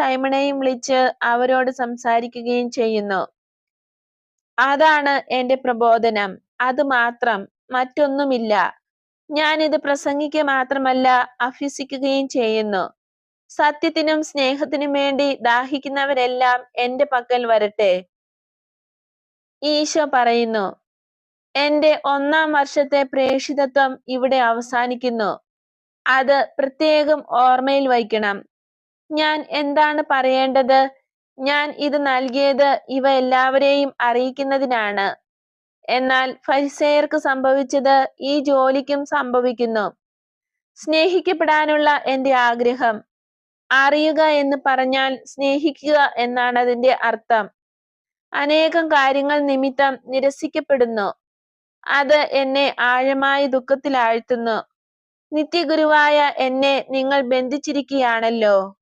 സൈമണെയും വിളിച്ച് അവരോട് സംസാരിക്കുകയും ചെയ്യുന്നു. അതാണ് എന്റെ പ്രബോധനം. അത് മാത്രം. മറ്റൊന്നുമില്ല. ഞാൻ ഇത് പ്രസംഗിക്കുക മാത്രമല്ല അഭ്യസിക്കുകയും ചെയ്യുന്നു. സത്യത്തിനും സ്നേഹത്തിനും വേണ്ടി ദാഹിക്കുന്നവരെല്ലാം എന്റെ പക്കൽ വരട്ടെ. ഈശോ പറയുന്നു എന്റെ ഒന്നാം വർഷത്തെ പ്രേക്ഷിതത്വം ഇവിടെ അവസാനിക്കുന്നു. അത് പ്രത്യേകം ഓർമ്മയിൽ വയ്ക്കണം. ഞാൻ എന്താണ് പറയേണ്ടത്? ഞാൻ ഇത് നൽകിയത് ഇവ എല്ലാവരെയും അറിയിക്കുന്നതിനാണ്. എന്നാൽ ഫരിസേയർക്ക് സംഭവിച്ചത് ഈ ജോലിക്കും സംഭവിക്കുന്നു. സ്നേഹിക്കപ്പെടാനുള്ള എന്റെ ആഗ്രഹം. അറിയുക എന്ന് പറഞ്ഞാൽ സ്നേഹിക്കുക എന്നാണ് അതിന്റെ അർത്ഥം. അനേകം കാര്യങ്ങൾ നിമിത്തം നിരസിക്കപ്പെടുന്നു. അത് എന്നെ ആഴമായ ദുഃഖത്തിലാഴ്ത്തുന്നു. നിത്യഗുരുവായ എന്നെ നിങ്ങൾ ബന്ധിച്ചിരിക്കുകയാണല്ലോ.